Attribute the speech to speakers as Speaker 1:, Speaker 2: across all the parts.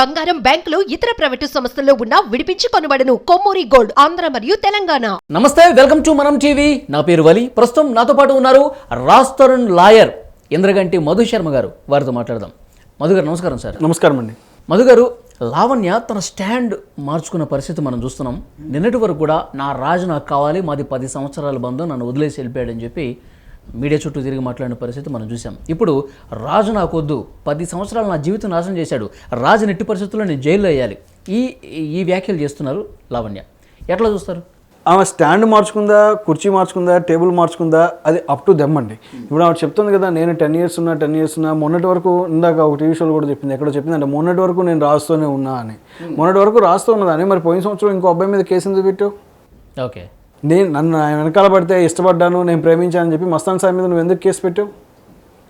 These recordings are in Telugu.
Speaker 1: బంగారం బ్యాంకులు ఇతర ప్రైవేటు సంస్థల్లో ఉన్న విడిపించి కొనబడను కొమ్మూరి గోల్డ్ ఆంధ్ర మరియు తెలంగాణ.
Speaker 2: నమస్తే వెల్కమ్ టు మనం టీవీ. నా పేరు వలి. ప్రస్తుతం నాతో పాటు ఉన్నారు రాజ్ తరుణ్ లాయర్ ఇంద్రగంటి మధు శర్మ గారు. వారితో మాట్లాడదాం. మధు గారు నమస్కారం సార్.
Speaker 3: నమస్కారం అండి.
Speaker 2: మధు గారు లావణ్య తన స్టాండ్ మార్చుకున్న పరిస్థితి మనం చూస్తున్నాం. నిన్నటి వరకు కూడా నా రాజు నాకు కావాలి మాది పది సంవత్సరాల బంధం నన్ను వదిలేసి వెళ్ళిపోయాడని చెప్పి మీడియా చుట్టూ తిరిగి మాట్లాడిన పరిస్థితి మనం చూసాం ఇప్పుడు రాజు నాకు వద్దు పది సంవత్సరాలు నా జీవితం నాశనం చేశాడు. రాజు నెట్టి పరిస్థితుల్లో నేను జైల్లో వేయాలి. ఈ ఈ వ్యాఖ్యలు చేస్తున్నారు లావణ్య. ఎట్లా చూస్తారు?
Speaker 3: ఆమె స్టాండ్ మార్చుకుందా? కుర్చీ మార్చుకుందా? టేబుల్ మార్చుకుందా? అది అప్ టు దెమ్ అండి. ఇప్పుడు ఆమె చెప్తుంది కదా నేను టెన్ ఇయర్స్ ఉన్నా టెన్ ఇయర్స్ ఉన్నా మొన్నటి వరకు ఇందాక ఒక టీవీ షోలో కూడా చెప్పింది ఎక్కడో చెప్పింది అంటే మొన్నటి వరకు నేను రాస్తూనే ఉన్నా అని. మొన్నటి వరకు రాస్తూ ఉన్నదాన్ని. మరి పోయిన సంవత్సరం ఇంకో అబ్బాయి మీద కేసు ఎందుకు పెట్టావు?
Speaker 2: ఓకే.
Speaker 3: నేను నన్ను ఆయన వెనకాల పడితే ఇష్టపడ్డాను నేను ప్రేమించానని చెప్పి మస్తాన్ సాయి మీద నువ్వు ఎందుకు కేసు పెట్టావు?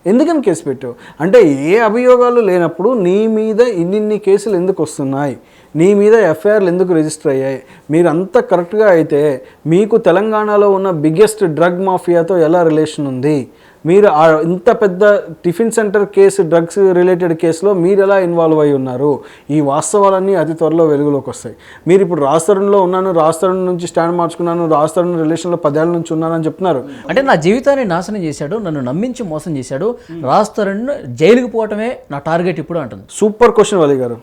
Speaker 3: ఎందుకని కేసు పెట్టావు? అంటే ఏ అభియోగాలు లేనప్పుడు నీ మీద ఇన్నిన్ని కేసులు ఎందుకు వస్తున్నాయి? నీ మీద ఎఫ్ఐఆర్లు ఎందుకు రిజిస్టర్ అయ్యాయి? మీరంతా కరెక్ట్గా అయితే మీకు తెలంగాణలో ఉన్న బిగ్గెస్ట్ డ్రగ్ మాఫియాతో ఎలా రిలేషన్ ఉంది? మీరు ఇంత పెద్ద tiffin centre case drugs related కేసులో మీరు ఎలా ఇన్వాల్వ్ అయి ఉన్నారు? ఈ వాస్తవాలన్నీ అతి త్వరలో వెలుగులోకి వస్తాయి. మీరు ఇప్పుడు రాస్తరుణ్లో ఉన్నాను రాస్తరుణ్ నుంచి స్టాండ్ మార్చుకున్నాను రాస్తరుణ్ రిలేషన్లో పదేళ్ళ నుంచి ఉన్నానని చెప్తున్నారు.
Speaker 2: అంటే నా జీవితాన్ని నాశనం చేశాడు నన్ను నమ్మించి మోసం చేశాడు రాస్తారని జైలుకి పోవటమే నా టార్గెట్ ఇప్పుడు అంటుంది.
Speaker 3: సూపర్ క్వశ్చన్ వలి గారు.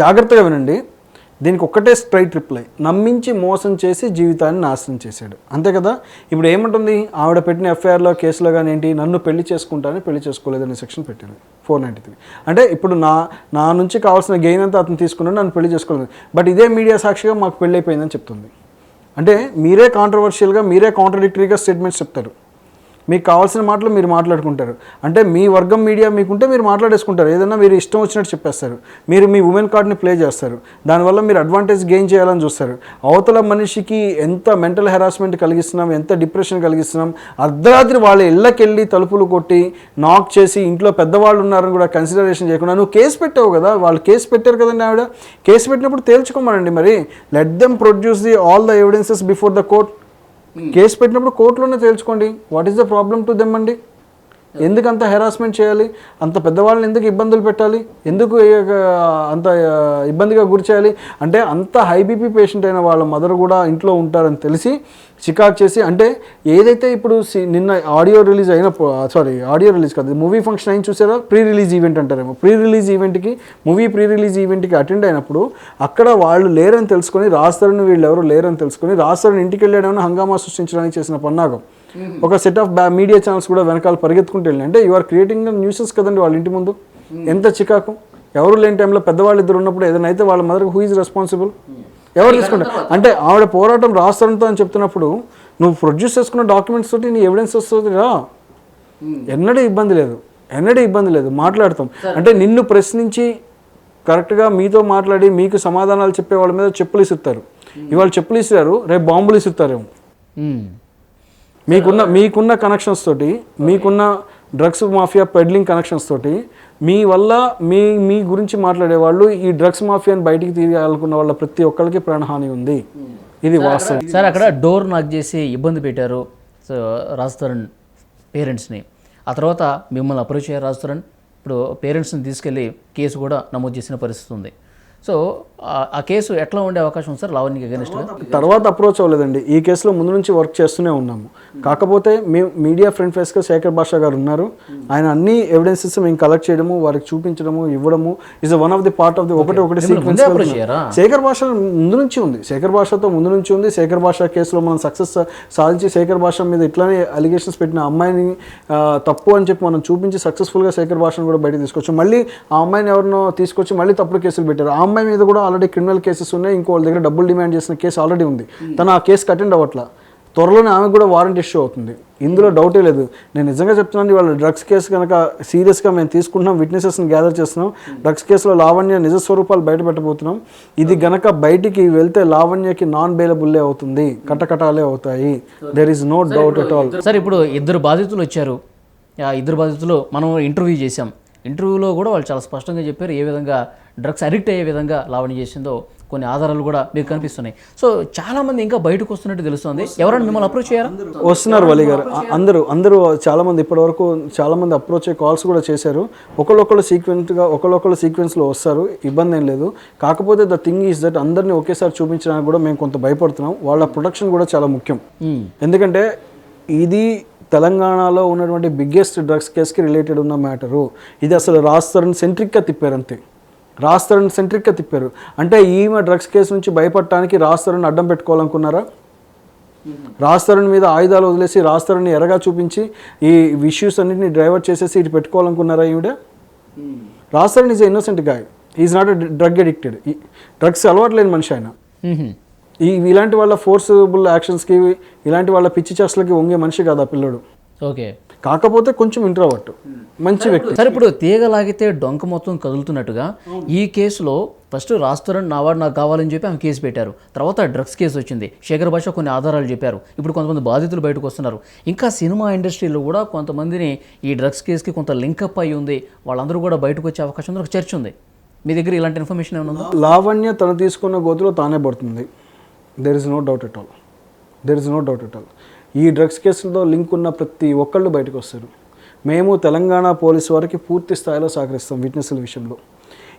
Speaker 3: జాగ్రత్తగా వినండి. దీనికి ఒక్కటే స్ట్రైట్ రిప్లై నమ్మించి మోసం చేసి జీవితాన్ని నాశనం చేశాడు. అంతే కదా? ఇప్పుడు ఏమంటుంది? ఆవిడ పెట్టిన ఎఫ్ఐఆర్లో కేసులో కానీ ఏంటి నన్ను పెళ్ళి చేసుకుంటానని పెళ్ళి చేసుకోలేదనే సెక్షన్ పెట్టింది. ఫోర్ నైంటీ త్రీ అంటే ఇప్పుడు నా నా నుంచి కావాల్సిన గెయిన్ అంతా అతను తీసుకున్నాడు నన్ను పెళ్ళి చేసుకోలేదు. బట్ ఇదే మీడియా సాక్షిగా మాకు పెళ్ళి అయిపోయిందని చెప్తుంది. అంటే మీరే కాంట్రవర్షియల్గా మీరే కాంట్రడిక్టరీగా స్టేట్మెంట్స్ చెప్తారు. మీకు కావాల్సిన మాటలు మీరు మాట్లాడుకుంటారు. అంటే మీ వర్గం మీడియా మీకుంటే మీరు మాట్లాడేసుకుంటారు. ఏదైనా మీరు ఇష్టం వచ్చినట్టు చెప్పేస్తారు. మీరు మీ ఉమెన్ కార్డ్ని ప్లే చేస్తారు. దానివల్ల మీరు అడ్వాంటేజ్ గెయిన్ చేయాలని చూస్తారు. అవతల మనిషికి ఎంత మెంటల్ హెరాస్మెంట్ కలిగిస్తున్నాం ఎంత డిప్రెషన్ కలిగిస్తున్నాం అర్ధరాత్రి వాళ్ళ ఇళ్ళకెళ్ళి తలుపులు కొట్టి నాక్ చేసి ఇంట్లో పెద్దవాళ్ళు ఉన్నారని కూడా కన్సిడరేషన్ చేయకుండా నువ్వు కేసు పెట్టావు కదా వాళ్ళు కేసు పెట్టారు కదండి ఆవిడ? కేసు పెట్టినప్పుడు తేల్చుకోమనండి మరి. Let them produce the all the evidences before the court case పెట్టినప్పుడు కోర్టులోనే తేల్చుకోండి. What is the problem to them అండి? ఎందుకు అంత హెరాస్మెంట్ చేయాలి? అంత పెద్దవాళ్ళని ఎందుకు ఇబ్బందులు పెట్టాలి? ఎందుకు అంత ఇబ్బందిగా గురి చేయాలి? అంటే అంత హై బీపీ పేషెంట్ అయిన వాళ్ళ మదర్ కూడా ఇంట్లో ఉంటారని తెలిసి చికాక్ చేసి అంటే ఏదైతే ఇప్పుడు సి- నిన్న ఆడియో రిలీజ్ అయిన సారీ ఆడియో రిలీజ్ కాదు మూవీ ఫంక్షన్ అయిన చూసారా? ప్రీ రిలీజ్ ఈవెంట్ అంటారేమో. ప్రీ రిలీజ్ ఈవెంట్కి మూవీ ప్రీ రిలీజ్ ఈవెంట్కి అటెండ్ అయినప్పుడు అక్కడ వాళ్ళు లేరని తెలుసుకొని రాస్తారని వీళ్ళు ఎవరు లేరని తెలుసుకొని రాస్తారని ఇంటికి వెళ్ళాడని హంగామా సృష్టించడానికి చేసిన పన్నాగం. ఒక సెట్ ఆఫ్ మీడియా ఛానల్స్ కూడా వెనకాల పరిగెత్తుకుంటూ వెళ్ళి అంటే యు ఆర్ క్రియేటింగ్ న్యూసెస్ కదండి వాళ్ళ ఇంటి ముందు. ఎంత చికాకు. ఎవరు లేని టైంలో పెద్దవాళ్ళు ఇద్దరు ఉన్నప్పుడు ఏదైనా అయితే వాళ్ళ మదర్ హూ ఈజ్ రెస్పాన్సిబుల్ ఎవరు తీసుకుంటారు? అంటే ఆవిడ పోరాటం రాస్తారంతో అని చెప్తున్నప్పుడు నువ్వు ప్రొడ్యూస్ చేసుకున్న డాక్యుమెంట్స్ తోటి నీ ఎవిడెన్స్ వస్తుంది రా. ఎన్నడూ ఇబ్బంది లేదు. ఎన్నడూ ఇబ్బంది లేదు. మాట్లాడతాం. అంటే నిన్ను ప్రశ్నించి కరెక్ట్గా మీతో మాట్లాడి మీకు సమాధానాలు చెప్పే వాళ్ళ మీద చెప్పులు ఇస్తారు ఇవాళ చెప్పులు ఇస్తారు రేపు బాంబులు ఇస్తారేమో. మీకున్న మీకున్న కనెక్షన్స్ తోటి మీకున్న డ్రగ్స్ మాఫియా పెడ్లింగ్ కనెక్షన్స్ తోటి మీ వల్ల మీ మీ గురించి మాట్లాడే వాళ్ళు ఈ డ్రగ్స్ మాఫియాని బయటికి తీయాలనుకున్న వాళ్ళ ప్రతి ఒక్కరికి ప్రాణహాని ఉంది. ఇది వాస్తవం.
Speaker 2: సార్ అక్కడ డోర్ నాక్ చేసి ఇబ్బంది పెట్టారు సో రాజస్థాన్ పేరెంట్స్ని. ఆ తర్వాత మిమ్మల్ని అప్రోచ్ అయ్యారు రాజస్థాన్ ఇప్పుడు పేరెంట్స్ని తీసుకెళ్ళి కేసు కూడా నమోదు చేసిన పరిస్థితి ఉంది. సో ఆ- కేసు ఎట్లా ఉండే అవకాశం ఉంది సార్? లావణ్యకి అగెనిస్ట్గా
Speaker 3: తర్వాత అప్రోచ్ అవ్వలేదండి. ఈ కేసులో ముందు నుంచి వర్క్ చేస్తూనే ఉన్నాము. కాకపోతే మేము మీడియా ఫ్రంట్ ఫేస్గా శేఖర్ భాషా గారు ఉన్నారు. ఆయన అన్ని ఎవిడెన్సెస్ మేము కలెక్ట్ చేయడము వారికి చూపించడము ఇవ్వడము. Is one of the part of the ఒకటి ఒకటి సీక్వెన్స్? శేఖర్ భాష ముందు నుంచి ఉంది. శేఖర్ భాషతో ముందు నుంచి ఉంది. శేఖర్ భాష కేసులో మనం సక్సెస్ సాధించి శేఖర్ భాష మీద ఇట్లానే అలిగేషన్స్ పెట్టిన అమ్మాయిని తప్పు అని చెప్పి మనం చూపించి సక్సెస్ఫుల్గా శేఖర్ భాషను కూడా బయటకు తీసుకొచ్చాం. మళ్ళీ ఆ అమ్మాయిని ఎవరినో తీసుకొచ్చి మళ్ళీ తప్పుడు కేసులు పెట్టారు. ఆ అమ్మాయి మీద కూడా ఆల్రెడీ క్రిమినల్ కేసెస్ ఉన్నాయి ఇంకో వాళ్ళ దగ్గర డబ్బులు డిమాండ్ చేసిన కేసు ఆల్రెడీ ఉంది. తను ఆ కేసుకి అటెండ్ అవ్వట్లా. త్వరలోనే ఆమె కూడా వారెంట్ ఇష్యూ అవుతుంది. ఇందులో డౌటే లేదు. నేను నిజంగా చెప్తున్నాను వాళ్ళ డ్రగ్స్ కేసు కనుక సీరియస్గా మేము తీసుకుంటున్నాం విట్నెసెస్ని గ్యాదర్ చేస్తున్నాం డ్రగ్స్ కేసులో లావణ్య నిజ స్వరూపాలు బయట పెట్టబోతున్నాం. ఇది గనక బయటికి వెళ్తే లావణ్యకి నాన్ బెయిలబుల్లే అవుతుంది కటకటాలే అవుతాయి. There is no doubt at all
Speaker 2: sir ఇప్పుడు ఇద్దరు బాధితులు వచ్చారు. ఇద్దరు బాధితులు మనం ఇంటర్వ్యూ చేశాం. ఇంటర్వ్యూలో కూడా వాళ్ళు చాలా స్పష్టంగా చెప్పారు ఏ విధంగా డ్రగ్స్ అడిక్ట్ అయ్యే విధంగా లావణ్య చేసిందో కొన్ని ఆధారాలు కూడా మీకు కనిపిస్తున్నాయి. సో చాలా మంది ఇంకా బయటకు వస్తున్నట్టు తెలుస్తుంది. ఎవరైనా మిమ్మల్ని అప్రోచ్ చేయారా?
Speaker 3: వస్తున్నారు వలి గారు. అందరూ అందరూ చాలా మంది ఇప్పటి వరకు చాలా మంది అప్రోచ్ అయ్యే కాల్స్ కూడా చేశారు. ఒకళ్ళొకళ్ళు సీక్వెంట్గా ఒకళ్ళొకళ్ళు సీక్వెన్స్లో వస్తారు. ఇబ్బంది ఏం లేదు. కాకపోతే ద థింగ్ ఈస్ దట్ అందరినీ ఒకేసారి చూపించడానికి కూడా మేము కొంత భయపడుతున్నాం. వాళ్ళ ప్రొడక్షన్ కూడా చాలా ముఖ్యం. ఎందుకంటే ఇది తెలంగాణలో ఉన్నటువంటి బిగ్గెస్ట్ డ్రగ్స్ కేసుకి రిలేటెడ్ ఉన్న మ్యాటరు. ఇది అసలు రాస్తారని సెంట్రిక్గా తిప్పారు అంతే రాస్తారని సెంట్రిక్గా తిప్పారు. అంటే ఈమె డ్రగ్స్ కేసు నుంచి భయపడటానికి రాస్తారని అడ్డం పెట్టుకోవాలనుకున్నారా? రాస్తారని మీద ఆయుధాలు వదిలేసి రాస్తారని ఎరగా చూపించి ఈ ఇష్యూస్ అన్నింటిని డైవర్ట్ చేసేసి ఇటు పెట్టుకోవాలనుకున్నారా ఈవిడ? Raj Tarun is innocent guy is not drug addicted drugs అలవాటు లేని మనిషి ఆయన. ఈ ఇలాంటి వాళ్ళ ఫోర్సబుల్ యాక్షన్స్కి ఇలాంటి వాళ్ళ పిచ్చి చేష్టలకి వంగే మనిషి కాదు ఆ పిల్లడు.
Speaker 2: ఓకే.
Speaker 3: కాకపోతే కొంచెం ఇంట్రోవర్ట్ మంచి వ్యక్తి.
Speaker 2: సరే ఇప్పుడు తీగ లాగితే డొంక మొత్తం కదులుతున్నట్టుగా ఈ కేసులో ఫస్ట్ రాస్తారని నావాడు నాకు కావాలని చెప్పి ఆమె కేసు పెట్టారు. తర్వాత డ్రగ్స్ కేసు వచ్చింది. శేఖర్ భాష కొన్ని ఆధారాలు చెప్పారు. ఇప్పుడు కొంతమంది బాధితులు బయటకు వస్తున్నారు. ఇంకా సినిమా ఇండస్ట్రీలో కూడా కొంతమందిని ఈ డ్రగ్స్ కేసుకి కొంత లింకప్ అయి ఉంది. వాళ్ళందరూ కూడా బయటకు వచ్చే అవకాశం ఉంది. ఒక చర్చ ఉంది. మీ దగ్గర ఇలాంటి ఇన్ఫర్మేషన్ ఏమైనా ఉందా?
Speaker 3: లావణ్య తను తీసుకున్న గోతులో తానే పడుతుంది. There is no doubt at all there is no doubt at all ఈ డ్రగ్స్ కేసులతో లింక్ ఉన్న ప్రతి ఒక్కళ్ళు బయటకు వస్తారు. మేము తెలంగాణ పోలీసు వారికి పూర్తి స్థాయిలో సహకరిస్తాం విట్నెస్ల విషయంలో.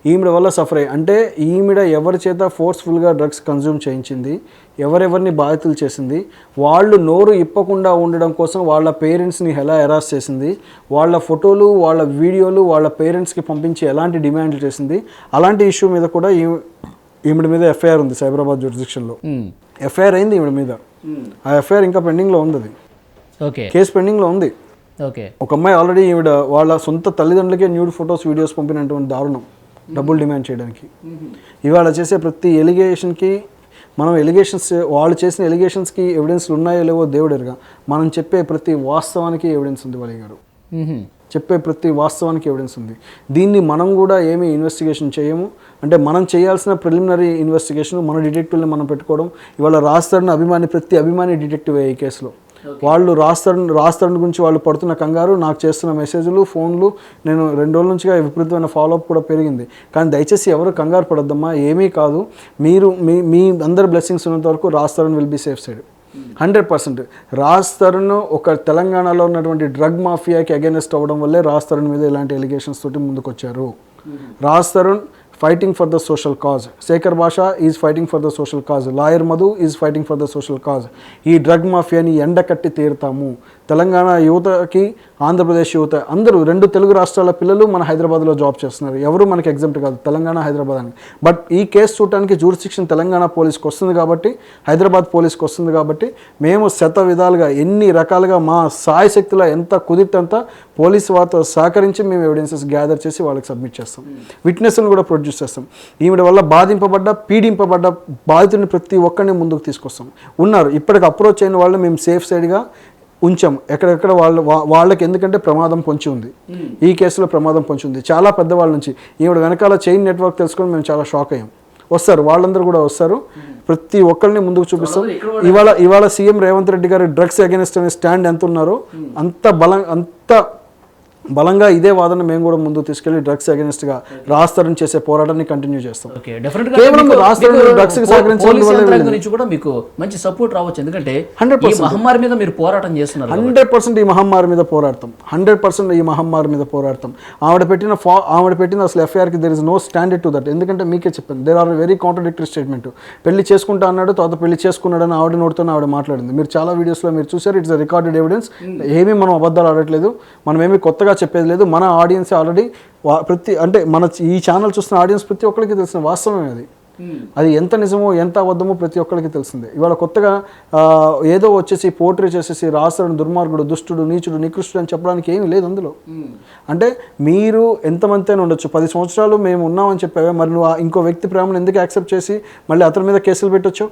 Speaker 3: ఈమెడ వల్ల సఫర్ అయ్యి అంటే ఈమెడ ఎవరి చేత ఫోర్స్ఫుల్గా డ్రగ్స్ కన్జ్యూమ్ చేయించింది ఎవరెవరిని బాధితులు చేసింది వాళ్ళు నోరు ఇప్పకుండా ఉండడం కోసం వాళ్ళ పేరెంట్స్ని ఎలా ఎరాస్ చేసింది వాళ్ళ ఫోటోలు వాళ్ళ వీడియోలు వాళ్ళ పేరెంట్స్కి పంపించి ఎలాంటి డిమాండ్లు చేసింది అలాంటి ఇష్యూ మీద కూడా ఈ ఈవిడ మీద ఎఫ్ఐఆర్ ఉంది సైబరాబాద్ జ్యుడిషిక్షన్లో
Speaker 2: మ్మ్.
Speaker 3: ఎఫ్ఐఆర్ అయింది ఈవిడ మీద. ఆ ఎఫ్ఐఆర్ ఇంకా పెండింగ్లో ఉంది అది
Speaker 2: ఓకే.
Speaker 3: కేసు పెండింగ్లో ఉంది.
Speaker 2: ఓకే.
Speaker 3: ఒక అమ్మాయి ఆల్రెడీ ఈవిడ వాళ్ళ సొంత తల్లిదండ్రులకే న్యూడ్ ఫొటోస్ వీడియోస్ పంపినటువంటి దారుణం డబ్బులు డిమాండ్ చేయడానికి. ఇవాళ చేసే ప్రతి ఎలిగేషన్కి మనం ఎలిగేషన్స్ వాళ్ళు చేసిన ఎలిగేషన్స్కి ఎవిడెన్స్లు ఉన్నాయో లేవో దేవుడు ఎరుగా. మనం చెప్పే ప్రతి వాస్తవానికి ఎవిడెన్స్ ఉంది వాళ్ళ గారు. చెప్పే ప్రతి వాస్తవానికి ఎవిడెన్స్ ఉంది. దీన్ని మనం కూడా ఏమీ ఇన్వెస్టిగేషన్ చేయము? అంటే మనం చేయాల్సిన ప్రిలిమినరీ ఇన్వెస్టిగేషన్ మన డిటెక్టివ్ని మనం పెట్టుకోవడం ఇవాళ రాస్తారని అభిమాని ప్రతి అభిమాని డిటెక్టివ్ ఈ కేసులో? వాళ్ళు రాస్తారని రాస్తారని గురించి వాళ్ళు పడుతున్న కంగారు నాకు చేస్తున్న మెసేజ్లు ఫోన్లు నేను రెండు రోజుల నుంచిగా విపరీతమైన ఫాలోఅప్ కూడా పెరిగింది. కానీ దయచేసి ఎవరు కంగారు పడొద్దమ్మా ఏమీ కాదు. మీరు మీ మీ అందరి బ్లెస్సింగ్స్ ఉన్నంత వరకు రాస్తారని will be safe side hundred percent. Raj Tarun ఒక తెలంగాణలో ఉన్నటువంటి డ్రగ్ మాఫియాకి అగేనెస్ట్ అవ్వడం వల్లే రాజ్ తరుణ్ మీద ఇలాంటి ఎలిగేషన్స్ తోటి ముందుకొచ్చారు. Raj Tarun fighting for the social cause Shekhar Basha is fighting for the social cause lawyer Madhu is fighting for the social cause ఈ డ్రగ్ మాఫియాని ఎండకట్టి తీరుతాము. తెలంగాణ యువతకి ఆంధ్రప్రదేశ్ యువత అందరూ రెండు తెలుగు రాష్ట్రాల పిల్లలు మన హైదరాబాద్లో జాబ్ చేస్తున్నారు. ఎవరు మనకి ఎగ్జామ్ట్ కాదు తెలంగాణ హైదరాబాద్ అని. బట్ ఈ కేసు చూడటానికి జూరిస్టిక్షన్ తెలంగాణ పోలీస్కి వస్తుంది కాబట్టి హైదరాబాద్ పోలీస్కి వస్తుంది కాబట్టి మేము శత విధాలుగా ఎన్ని రకాలుగా మా సాయ శక్తిలో ఎంత కుదిరితంత పోలీస్ వారితో సహకరించి మేము ఎవిడెన్సెస్ గ్యాదర్ చేసి వాళ్ళకి సబ్మిట్ చేస్తాం. విట్నెస్ను కూడా ప్రొడ్యూస్ చేస్తాం. ఈవిడ వల్ల బాధింపబడ్డ పీడింపబడ్డ బాధితుడిని ప్రతి ఒక్కరిని ముందుకు తీసుకొస్తాం. ఉన్నారు. ఇప్పటికి అప్రోచ్ అయిన వాళ్ళు మేము సేఫ్ సైడ్గా ఉంచాం. ఎక్కడెక్కడ వాళ్ళు వా- వాళ్ళకి ఎందుకంటే ప్రమాదం పొంచి ఉంది. ఈ కేసులో ప్రమాదం పొంచి ఉంది. చాలా పెద్దవాళ్ళ నుంచి. ఈవిడ వెనకాల చైన్ నెట్వర్క్ తెలుసుకొని మేము చాలా షాక్ అయ్యాం. వస్తారు. వాళ్ళందరూ కూడా వస్తారు. ప్రతి ఒక్కరిని ముందుకు చూపిస్తాం. ఇవాళ ఇవాళ సీఎం రేవంత్ రెడ్డి గారు డ్రగ్స్ అగేనిస్ట్ అనే స్టాండ్ ఎంత ఉన్నారో అంత బలం అంత బలంగా ఇదే వాదన మేము కూడా ముందుకు తీసుకెళ్ళి డ్రగ్స్ అగేనిస్ట్గా రాస్తారని చేసే పోరాటాన్ని కంటిన్యూ చేస్తాం. కేవలం.
Speaker 2: నుంచి కూడా మీకు మంచి సపోర్ట్ రావచ్చు. ఎందుకంటే
Speaker 3: 100%
Speaker 2: ఈ మహమ్మారి మీద మీరు పోరాటం చేస్తున్నారు.
Speaker 3: హండ్రెడ్ పర్సెంట్ ఈ మహమ్మారి మీద పోరాడతాం. హండ్రెడ్ పర్సెంట్ ఈ మహమ్మారి మీద పోరాడతాం. ఆవిడ పెట్టిన ఫా ఆవిడ పెట్టిన అసలు ఎఫ్ఐఆర్కి there is no standard to that ఎందుకంటే మీకే చెప్పాను there are very contradictory statement పెళ్ళి చేసుకుంటా అన్నాడు తర్వాత పెళ్ళి చేసుకున్నాడని ఆవిడ నోటితో ఆవిడ మాట్లాడింది. మీరు చాలా వీడియోస్లో మీరు చూసారు ఇట్స్ రికార్డెడ్ ఎవిడెన్స్ ఏమీ మనం అబద్ధాలు ఆడట్లేదు. మనం ఏమీ కొత్తగా చెప్పేది లేదు. మన ఆడియన్స్ ఆల్రెడీ ప్రతి అంటే మన ఈ ఛానల్ చూస్తున్న ఆడియన్స్ ప్రతి ఒక్కరికి తెలిసిన వాస్తవమే అది. అది ఎంత నిజమో ఎంత అబద్ధమో ప్రతి ఒక్కరికి తెలిసిందే. ఇవాళ కొత్తగా ఏదో వచ్చేసి పోర్ట్రే చేసేసి రాస్తాడు దుర్మార్గుడు దుష్టుడు నీచుడు నికృష్టుడు అని చెప్పడానికి ఏమీ లేదు అందులో. అంటే మీరు ఎంతమంది ఉండొచ్చు. పది సంవత్సరాలు మేము ఉన్నామని చెప్పావే. మరి నువ్వు ఇంకో వ్యక్తి ప్రేమను ఎందుకు యాక్సెప్ట్ చేసి మళ్ళీ అతని మీద కేసులు పెట్టొచ్చు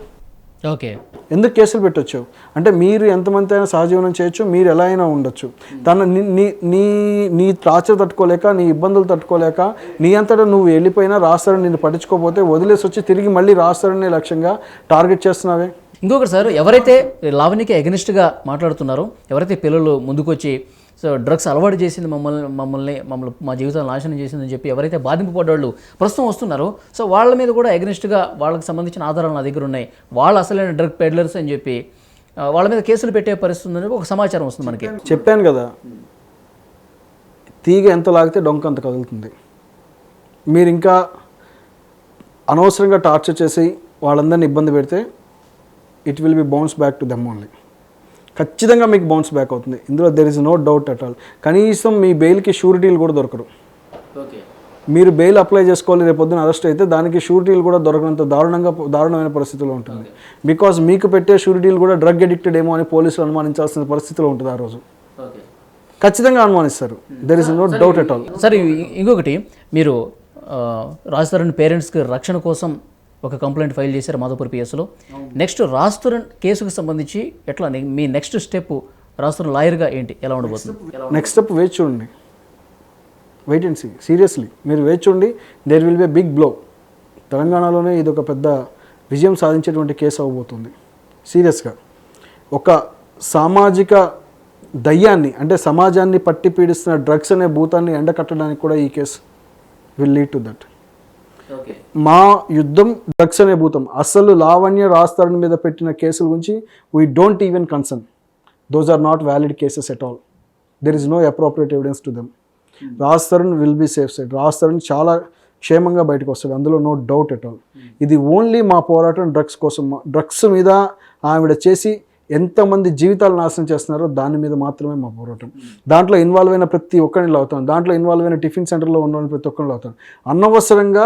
Speaker 2: ఓకే.
Speaker 3: ఎందుకు కేసులు పెట్టొచ్చు అంటే మీరు ఎంతమంది అయినా సహజీవనం చేయొచ్చు మీరు ఎలా అయినా ఉండొచ్చు. తన నీ నీ- నీ టార్చర్ తట్టుకోలేక నీ ఇబ్బందులు తట్టుకోలేక నీ అంతటా నువ్వు వెళ్ళిపోయినా రాస్తారని నిన్ను పట్టించుకోకపోతే వదిలేసి వచ్చి తిరిగి మళ్ళీ రాస్తారనే లక్ష్యంగా టార్గెట్ చేస్తున్నావే?
Speaker 2: ఇంకొకటి సార్ ఎవరైతే లావణ్యకి against గా మాట్లాడుతున్నారో ఎవరైతే పిల్లలు ముందుకొచ్చి సో డ్రగ్స్ అలవాటు చేసింది మమ్మల్ని మమ్మల్ని మమ్మల్ని మా జీవితాన్ని నాశనం చేసిందని చెప్పి ఎవరైతే బాధింపబడ్డాళ్ళు ప్రస్తుతం వస్తున్నారో సో వాళ్ళ మీద కూడా అగ్నిస్ట్గా వాళ్ళకి సంబంధించిన ఆధారాలు నా దగ్గర ఉన్నాయి. వాళ్ళు అసలైన డ్రగ్ పెడ్లర్స్ అని చెప్పి వాళ్ళ మీద కేసులు పెట్టే పరిస్థితి ఉందని ఒక సమాచారం వస్తుంది మనకి.
Speaker 3: చెప్పాను కదా. తీగ ఎంత లాగితే డొంక అంత కదులుతుంది. మీరు ఇంకా అనవసరంగా టార్చర్ చేసి వాళ్ళందరిని ఇబ్బంది పెడితే it will be bounce back to them only. ఖచ్చితంగా మీకు బౌన్స్ బ్యాక్ అవుతుంది. ఇందులో there is no doubt at all కనీసం మీ బెయిల్కి షూరిటీలు కూడా దొరకరు.
Speaker 2: ఓకే.
Speaker 3: మీరు బెయిల్ అప్లై చేసుకోవాలి రేపు పొద్దున అరెస్ట్ అయితే దానికి షూరిటీలు కూడా దొరకనంత దారుణంగా దారుణమైన పరిస్థితిలో ఉంటుంది. బికాజ్ మీకు పెట్టే షూరిటీలు కూడా డ్రగ్ అడిక్టెడ్ ఏమో అని పోలీసులు అనుమానించాల్సిన పరిస్థితిలో ఉంటుంది ఆ రోజు.
Speaker 2: ఓకే.
Speaker 3: ఖచ్చితంగా అనుమానిస్తారు. There is no doubt at all
Speaker 2: సరే ఇంకొకటి మీరు రాజ్తరణ్ పేరెంట్స్కి రక్షణ కోసం ఒక కంప్లైంట్ ఫైల్ చేశారు మాధవపూర్ పిఎస్లో. నెక్స్ట్ రాస్తురన్ కేసుకు సంబంధించి ఎట్లా మీ నెక్స్ట్ స్టెప్ రాజ్తరణ్ లాయర్గా ఏంటి? ఎలా ఉండబోతుంది?
Speaker 3: నెక్స్ట్ స్టెప్ వేచి చూడండి వెయిట్ అండ్ సీ సీరియస్లీ మీరు వేచి చూడండి there will be big blow తెలంగాణలోనే ఇది ఒక పెద్ద విజయం సాధించేటువంటి కేసు అవ్వబోతుంది సీరియస్గా ఒక సామాజిక దయ్యాన్ని అంటే సమాజాన్ని పట్టి పీడిస్తున్న డ్రగ్స్ అనే భూతాన్ని ఎండకట్టడానికి కూడా ఈ case will lead to that మా యుద్ధం డ్రగ్స్ అనే భూతం అసలు లావణ్య రాస్తారని మీద పెట్టిన కేసుల గురించి we don't even concern those are not valid cases at all there is no appropriate evidence to them Raj Tarun will be safe side Raj Tarun చాలా క్షేమంగా బయటకు వస్తాడు. అందులో నో డౌట్ ఎట్ ఆల్ ఇది ఓన్లీ మా పోరాటం డ్రగ్స్ కోసం డ్రగ్స్ మీద ఆవిడ చేసి ఎంతమంది జీవితాలు నాశనం చేస్తున్నారో దాని మీద మాత్రమే మా పోరాటం. దాంట్లో ఇన్వాల్వ్ అయిన ప్రతి ఒక్కరిని అవుతాం దాంట్లో ఇన్వాల్వ్ అయిన టిఫిన్ సెంటర్లో ఉన్న ప్రతి ఒక్కరిని అవుతాం అనవసరంగా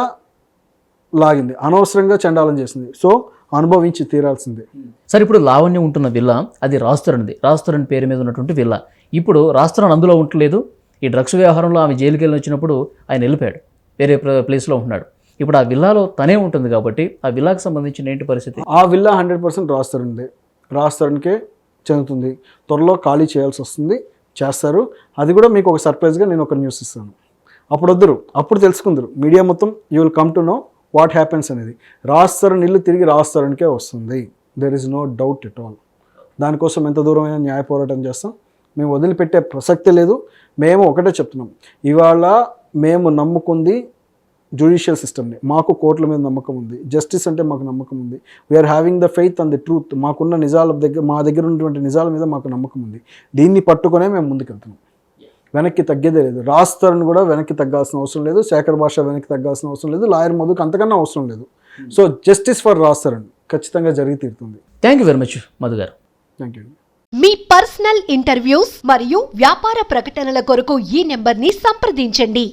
Speaker 3: లాగింది. అనవసరంగా చండాలం చేసింది. సో అనుభవించి తీరాల్సిందే.
Speaker 2: సరే ఇప్పుడు లావణ్య ఉంటున్న విల్లా అది రాజ్తరణ్ది రాజ్తరణ్ పేరు మీద ఉన్నటువంటి విల్లా. ఇప్పుడు రాజ్తరణ్ అందులో ఉండలేదు ఈ డ్రగ్స్ వ్యవహారంలో ఆమె జైలుకి వెళ్ళి వచ్చినప్పుడు ఆయన వెళ్ళిపోయాడు. వేరే ప్లేస్లో ఉంటున్నాడు. ఇప్పుడు ఆ విల్లాలో తనే ఉంటుంది కాబట్టి ఆ విల్లాకి సంబంధించిన ఏంటి పరిస్థితి?
Speaker 3: ఆ విల్లా హండ్రెడ్ పర్సెంట్ రాస్తారండి రాస్తారనికే చెందుతుంది. త్వరలో ఖాళీ చేయాల్సి వస్తుంది. చేస్తారు. అది కూడా మీకు ఒక సర్ప్రైజ్గా నేను ఒక న్యూస్ ఇస్తాను. అప్పుడు వద్దరు అప్పుడు తెలుసుకుందరు. మీడియా మొత్తం you will come to know what happens అనేది? రాస్తారు ఇల్లు తిరిగి రాస్తారనికే వస్తుంది. There is no doubt at all దానికోసం ఎంత దూరమైన న్యాయ పోరాటం చేస్తాం. మేము వదిలిపెట్టే ప్రసక్తి లేదు. మేము ఒకటే చెప్తున్నాం. ఇవాళ మేము నమ్ముకుంది జ్యుడిషియల్ సిస్టమ్ని మాకు కోర్టుల మీద నమ్మకం ఉంది. జస్టిస్ అంటే మాకు నమ్మకం ఉంది. We are having the faith and the truth మాకున్న నిజాల దగ్గర మా దగ్గర ఉన్నటువంటి నిజాల మీద మాకు నమ్మకం ఉంది. దీన్ని పట్టుకునే మేము ముందుకెళ్తున్నాం. వెనక్కి తగ్గేదే లేదు. రాస్తారని కూడా వెనక్కి తగ్గాల్సిన అవసరం లేదు. శేఖర్ భాష వెనక్కి తగ్గాల్సిన అవసరం లేదు. లాయర్ మధుకు అంతకన్నా అవసరం లేదు. సో జస్టిస్ ఫర్ రాస్తారని ఖచ్చితంగా జరిగి తీరుతుంది.
Speaker 2: Thank you very much Madhu garu.
Speaker 3: Thank you
Speaker 1: me personal interviews మరియు వ్యాపార ప్రకటనల కొరకు ఈ నెంబర్ని సంప్రదించండి.